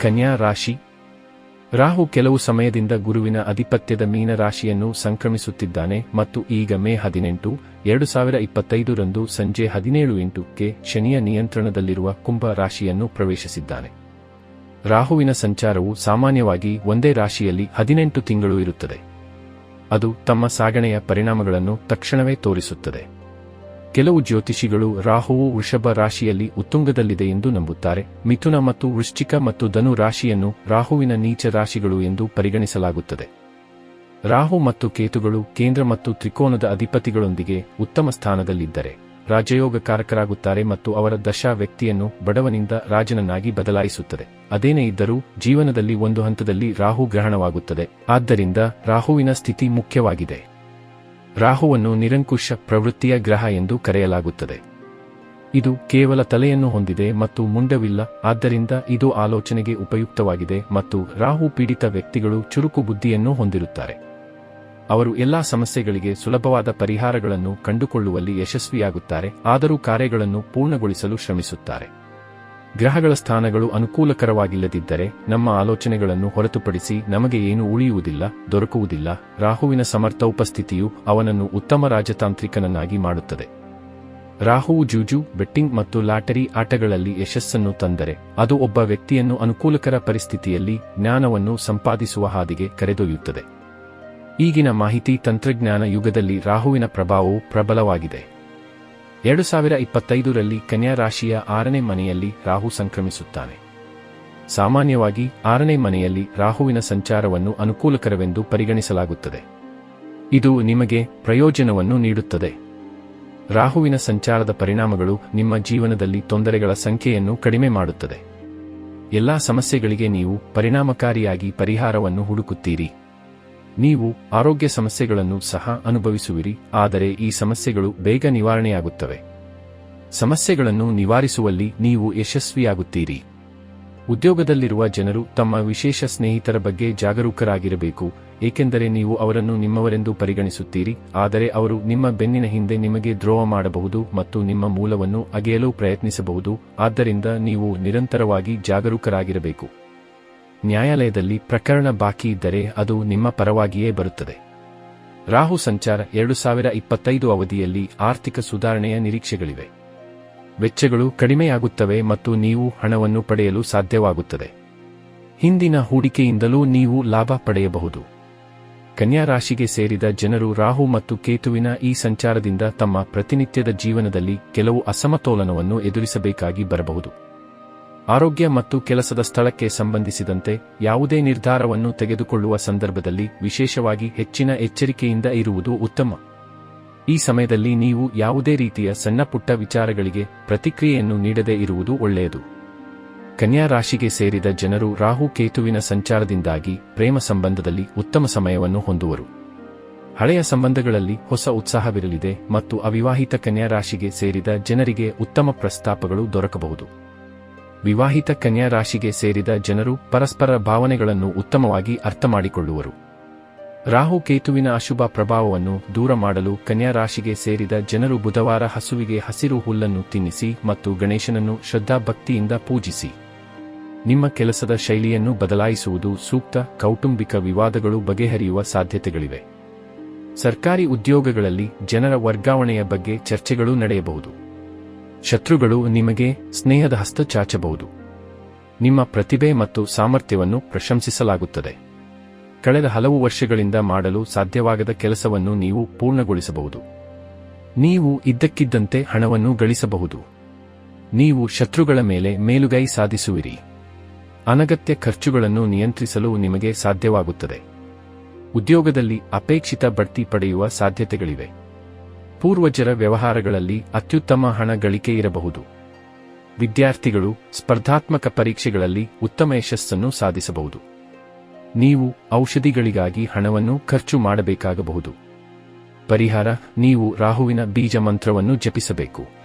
ಕನ್ಯಾ ರಾಶಿ. ರಾಹು ಕೆಲವು ಸಮಯದಿಂದ ಗುರುವಿನ ಅಧಿಪತ್ಯದ ಮೀನ ರಾಶಿಯನ್ನು ಸಂಕ್ರಮಿಸುತ್ತಿದ್ದಾನೆ ಮತ್ತು ಈಗ ಮೇ ಹದಿನೆಂಟು, ಎರಡು ಸಾವಿರ ಇಪ್ಪತ್ತೈದರಂದು ಸಂಜೆ ಹದಿನೇಳು ಎಂಟುಕ್ಕೆ ಶನಿಯ ನಿಯಂತ್ರಣದಲ್ಲಿರುವ ಕುಂಭ ರಾಶಿಯನ್ನು ಪ್ರವೇಶಿಸಿದ್ದಾನೆ. ರಾಹುವಿನ ಸಂಚಾರವು ಸಾಮಾನ್ಯವಾಗಿ ಒಂದೇ ರಾಶಿಯಲ್ಲಿ ಹದಿನೆಂಟು ತಿಂಗಳು ಇರುತ್ತದೆ. ಅದು ತಮ್ಮ ಸಾಗಣೆಯ ಪರಿಣಾಮಗಳನ್ನು ತಕ್ಷಣವೇ ತೋರಿಸುತ್ತದೆ. ಕೆಲವು ಜ್ಯೋತಿಷಿಗಳು ರಾಹುವು ವೃಷಭ ರಾಶಿಯಲ್ಲಿ ಉತ್ತುಂಗದಲ್ಲಿದೆ ಎಂದು ನಂಬುತ್ತಾರೆ. ಮಿಥುನ ಮತ್ತು ವೃಶ್ಚಿಕ ಮತ್ತು ಧನು ರಾಶಿಯನ್ನು ರಾಹುವಿನ ನೀಚ ರಾಶಿಗಳು ಎಂದು ಪರಿಗಣಿಸಲಾಗುತ್ತದೆ. ರಾಹು ಮತ್ತು ಕೇತುಗಳು ಕೇಂದ್ರ ಮತ್ತು ತ್ರಿಕೋನದ ಅಧಿಪತಿಗಳೊಂದಿಗೆ ಉತ್ತಮ ಸ್ಥಾನದಲ್ಲಿದ್ದರೆ ರಾಜಯೋಗಕಾರಕರಾಗುತ್ತಾರೆ ಮತ್ತು ಅವರ ದಶಾ ವ್ಯಕ್ತಿಯನ್ನು ಬಡವನಿಂದ ರಾಜನನ್ನಾಗಿ ಬದಲಾಯಿಸುತ್ತದೆ. ಅದೇನೇ ಇದ್ದರೂ ಜೀವನದಲ್ಲಿ ಒಂದು ಹಂತದಲ್ಲಿ ರಾಹು ಗ್ರಹಣವಾಗುತ್ತದೆ. ಆದ್ದರಿಂದ ರಾಹುವಿನ ಸ್ಥಿತಿ ಮುಖ್ಯವಾಗಿದೆ. ರಾಹುವನ್ನು ನಿರಂಕುಶ ಪ್ರವೃತ್ತಿಯ ಗ್ರಹ ಎಂದು ಕರೆಯಲಾಗುತ್ತದೆ. ಇದು ಕೇವಲ ತಲೆಯನ್ನು ಹೊಂದಿದೆ ಮತ್ತು ಮುಂಡವಿಲ್ಲ, ಆದ್ದರಿಂದ ಇದು ಆಲೋಚನೆಗೆ ಉಪಯುಕ್ತವಾಗಿದೆ ಮತ್ತು ರಾಹು ಪೀಡಿತ ವ್ಯಕ್ತಿಗಳು ಚುರುಕು ಬುದ್ಧಿಯನ್ನು ಹೊಂದಿರುತ್ತಾರೆ. ಅವರು ಎಲ್ಲಾ ಸಮಸ್ಯೆಗಳಿಗೆ ಸುಲಭವಾದ ಪರಿಹಾರಗಳನ್ನು ಕಂಡುಕೊಳ್ಳುವಲ್ಲಿ ಯಶಸ್ವಿಯಾಗುತ್ತಾರೆ, ಆದರೂ ಕಾರ್ಯಗಳನ್ನು ಪೂರ್ಣಗೊಳಿಸಲು ಶ್ರಮಿಸುತ್ತಾರೆ. ಗ್ರಹಗಳ ಸ್ಥಾನಗಳು ಅನುಕೂಲಕರವಾಗಿಲ್ಲದಿದ್ದರೆ ನಮ್ಮ ಆಲೋಚನೆಗಳನ್ನು ಹೊರತುಪಡಿಸಿ ನಮಗೆ ಏನು ಉಳಿಯುವುದಿಲ್ಲ, ದೊರಕುವುದಿಲ್ಲ. ರಾಹುವಿನ ಸಮರ್ಥ ಉಪಸ್ಥಿತಿಯು ಅವನನ್ನು ಉತ್ತಮ ರಾಜತಾಂತ್ರಿಕನನ್ನಾಗಿ ಮಾಡುತ್ತದೆ. ರಾಹುವು ಜೂಜು, ಬೆಟ್ಟಿಂಗ್ ಮತ್ತು ಲಾಟರಿ ಆಟಗಳಲ್ಲಿ ಯಶಸ್ಸನ್ನು ತಂದರೆ ಅದು ಒಬ್ಬ ವ್ಯಕ್ತಿಯನ್ನು ಅನುಕೂಲಕರ ಪರಿಸ್ಥಿತಿಯಲ್ಲಿ ಜ್ಞಾನವನ್ನು ಸಂಪಾದಿಸುವ ಹಾದಿಗೆ ಕರೆದೊಯ್ಯುತ್ತದೆ. ಈಗಿನ ಮಾಹಿತಿ ತಂತ್ರಜ್ಞಾನ ಯುಗದಲ್ಲಿ ರಾಹುವಿನ ಪ್ರಭಾವವು ಪ್ರಬಲವಾಗಿದೆ. ಎರಡು ಸಾವಿರ ಇಪ್ಪತ್ತೈದರಲ್ಲಿ ಕನ್ಯಾ ರಾಶಿಯ ಆರನೇ ಮನೆಯಲ್ಲಿ ರಾಹು ಸಂಕ್ರಮಿಸುತ್ತಾನೆ. ಸಾಮಾನ್ಯವಾಗಿ ಆರನೇ ಮನೆಯಲ್ಲಿ ರಾಹುವಿನ ಸಂಚಾರವನ್ನು ಅನುಕೂಲಕರವೆಂದು ಪರಿಗಣಿಸಲಾಗುತ್ತದೆ. ಇದು ನಿಮಗೆ ಪ್ರಯೋಜನವನ್ನು ನೀಡುತ್ತದೆ. ರಾಹುವಿನ ಸಂಚಾರದ ಪರಿಣಾಮಗಳು ನಿಮ್ಮ ಜೀವನದಲ್ಲಿ ತೊಂದರೆಗಳ ಸಂಖ್ಯೆಯನ್ನು ಕಡಿಮೆ ಮಾಡುತ್ತದೆ. ಎಲ್ಲಾ ಸಮಸ್ಯೆಗಳಿಗೆ ನೀವು ಪರಿಣಾಮಕಾರಿಯಾಗಿ ಪರಿಹಾರವನ್ನು ಹುಡುಕುತ್ತೀರಿ. ನೀವು ಆರೋಗ್ಯ ಸಮಸ್ಯೆಗಳನ್ನು ಸಹ ಅನುಭವಿಸುವಿರಿ, ಆದರೆ ಈ ಸಮಸ್ಯೆಗಳು ಬೇಗ ನಿವಾರಣೆಯಾಗುತ್ತವೆ. ಸಮಸ್ಯೆಗಳನ್ನು ನಿವಾರಿಸುವಲ್ಲಿ ನೀವು ಯಶಸ್ವಿಯಾಗುತ್ತೀರಿ. ಉದ್ಯೋಗದಲ್ಲಿರುವ ಜನರು ತಮ್ಮ ವಿಶೇಷ ಸ್ನೇಹಿತರ ಬಗ್ಗೆ ಜಾಗರೂಕರಾಗಿರಬೇಕು, ಏಕೆಂದರೆ ನೀವು ಅವರನ್ನು ನಿಮ್ಮವರೆಂದು ಪರಿಗಣಿಸುತ್ತೀರಿ, ಆದರೆ ಅವರು ನಿಮ್ಮ ಬೆನ್ನಿನ ಹಿಂದೆ ನಿಮಗೆ ದ್ರೋಹ ಮಾಡಬಹುದು ಮತ್ತು ನಿಮ್ಮ ಮೂಲವನ್ನು ಅಗೆಯಲು ಪ್ರಯತ್ನಿಸಬಹುದು, ಆದ್ದರಿಂದ ನೀವು ನಿರಂತರವಾಗಿ ಜಾಗರೂಕರಾಗಿರಬೇಕು. ನ್ಯಾಯಾಲಯದಲ್ಲಿ ಪ್ರಕರಣ ಬಾಕಿ ಇದ್ದರೆ ಅದು ನಿಮ್ಮ ಪರವಾಗಿಯೇ ಬರುತ್ತದೆ. ರಾಹು ಸಂಚಾರ ಎರಡು ಸಾವಿರ ಇಪ್ಪತ್ತೈದು ಅವಧಿಯಲ್ಲಿ ಆರ್ಥಿಕ ಸುಧಾರಣೆಯ ನಿರೀಕ್ಷೆಗಳಿವೆ. ವೆಚ್ಚಗಳು ಕಡಿಮೆಯಾಗುತ್ತವೆ ಮತ್ತು ನೀವು ಹಣವನ್ನು ಪಡೆಯಲು ಸಾಧ್ಯವಾಗುತ್ತದೆ. ಹಿಂದಿನ ಹೂಡಿಕೆಯಿಂದಲೂ ನೀವು ಲಾಭ ಪಡೆಯಬಹುದು. ಕನ್ಯಾ ರಾಶಿಗೆ ಸೇರಿದ ಜನರು ರಾಹು ಮತ್ತು ಕೇತುವಿನ ಈ ಸಂಚಾರದಿಂದ ತಮ್ಮ ಪ್ರತಿನಿತ್ಯದ ಜೀವನದಲ್ಲಿ ಕೆಲವು ಅಸಮತೋಲನವನ್ನು ಎದುರಿಸಬೇಕಾಗಿ ಬರಬಹುದು. ಆರೋಗ್ಯ ಮತ್ತು ಕೆಲಸದ ಸ್ಥಳಕ್ಕೆ ಸಂಬಂಧಿಸಿದಂತೆ ಯಾವುದೇ ನಿರ್ಧಾರವನ್ನು ತೆಗೆದುಕೊಳ್ಳುವ ಸಂದರ್ಭದಲ್ಲಿ ವಿಶೇಷವಾಗಿ ಹೆಚ್ಚಿನ ಎಚ್ಚರಿಕೆಯಿಂದ ಇರುವುದು ಉತ್ತಮ. ಈ ಸಮಯದಲ್ಲಿ ನೀವು ಯಾವುದೇ ರೀತಿಯ ಸಣ್ಣಪುಟ್ಟ ವಿಚಾರಗಳಿಗೆ ಪ್ರತಿಕ್ರಿಯೆಯನ್ನು ನೀಡದೇ ಇರುವುದು ಒಳ್ಳೆಯದು. ಕನ್ಯಾ ರಾಶಿಗೆ ಸೇರಿದ ಜನರು ರಾಹು ಕೇತುವಿನ ಸಂಚಾರದಿಂದಾಗಿ ಪ್ರೇಮ ಸಂಬಂಧದಲ್ಲಿ ಉತ್ತಮ ಸಮಯವನ್ನು ಹೊಂದುವರು. ಹಳೆಯ ಸಂಬಂಧಗಳಲ್ಲಿ ಹೊಸ ಉತ್ಸಾಹವಿರಲಿದೆ ಮತ್ತು ಅವಿವಾಹಿತ ಕನ್ಯಾ ರಾಶಿಗೆ ಸೇರಿದ ಜನರಿಗೆ ಉತ್ತಮ ಪ್ರಸ್ತಾಪಗಳು ದೊರಕಬಹುದು. ವಿವಾಹಿತ ಕನ್ಯಾ ರಾಶಿಗೆ ಸೇರಿದ ಜನರು ಪರಸ್ಪರ ಭಾವನೆಗಳನ್ನು ಉತ್ತಮವಾಗಿ ಅರ್ಥಮಾಡಿಕೊಳ್ಳುವರು. ರಾಹು ಕೇತುವಿನ ಅಶುಭ ಪ್ರಭಾವವನ್ನು ದೂರ ಮಾಡಲು ಕನ್ಯಾ ರಾಶಿಗೆ ಸೇರಿದ ಜನರು ಬುಧವಾರ ಹಸುವಿಗೆ ಹಸಿರು ಹುಲ್ಲನ್ನು ತಿನ್ನಿಸಿ ಮತ್ತು ಗಣೇಶನನ್ನು ಶ್ರದ್ಧಾಭಕ್ತಿಯಿಂದ ಪೂಜಿಸಿ. ನಿಮ್ಮ ಕೆಲಸದ ಶೈಲಿಯನ್ನು ಬದಲಾಯಿಸುವುದು ಸೂಕ್ತ, ಕೌಟುಂಬಿಕ ವಿವಾದಗಳು ಬಗೆಹರಿಯುವ ಸಾಧ್ಯತೆಗಳಿವೆ. ಸರ್ಕಾರಿ ಉದ್ಯೋಗಗಳಲ್ಲಿ ಜನರ ವರ್ಗಾವಣೆಯ ಬಗ್ಗೆ ಚರ್ಚೆಗಳು ನಡೆಯಬಹುದು. ಶತ್ರುಗಳು ನಿಮಗೆ ಸ್ನೇಹದ ಹಸ್ತ ಚಾಚಬಹುದು. ನಿಮ್ಮ ಪ್ರತಿಭೆ ಮತ್ತು ಸಾಮರ್ಥ್ಯವನ್ನು ಪ್ರಶಂಸಿಸಲಾಗುತ್ತದೆ. ಕಳೆದ ಹಲವು ವರ್ಷಗಳಿಂದ ಮಾಡಲು ಸಾಧ್ಯವಾಗದ ಕೆಲಸವನ್ನು ನೀವು ಪೂರ್ಣಗೊಳಿಸಬಹುದು. ನೀವು ಇದ್ದಕ್ಕಿದ್ದಂತೆ ಹಣವನ್ನು ಗಳಿಸಬಹುದು. ನೀವು ಶತ್ರುಗಳ ಮೇಲೆ ಮೇಲುಗೈ ಸಾಧಿಸುವಿರಿ. ಅನಗತ್ಯ ಖರ್ಚುಗಳನ್ನು ನಿಯಂತ್ರಿಸಲು ನಿಮಗೆ ಸಾಧ್ಯವಾಗುತ್ತದೆ. ಉದ್ಯೋಗದಲ್ಲಿ ಅಪೇಕ್ಷಿತ ಬಡ್ತಿ ಪಡೆಯುವ ಸಾಧ್ಯತೆಗಳಿವೆ. ಪೂರ್ವಜರ ವ್ಯವಹಾರಗಳಲ್ಲಿ ಅತ್ಯುತ್ತಮ ಹಣ ಗಳಿಕೆ ಇರಬಹುದು. ವಿದ್ಯಾರ್ಥಿಗಳು ಸ್ಪರ್ಧಾತ್ಮಕ ಪರೀಕ್ಷೆಗಳಲ್ಲಿ ಉತ್ತಮ ಯಶಸ್ಸನ್ನು ಸಾಧಿಸಬಹುದು. ನೀವು ಔಷಧಿಗಳಿಗಾಗಿ ಹಣವನ್ನು ಖರ್ಚು ಮಾಡಬೇಕಾಗಬಹುದು. ಪರಿಹಾರ, ನೀವು ರಾಹುವಿನ ಬೀಜ ಮಂತ್ರವನ್ನು ಜಪಿಸಬೇಕು.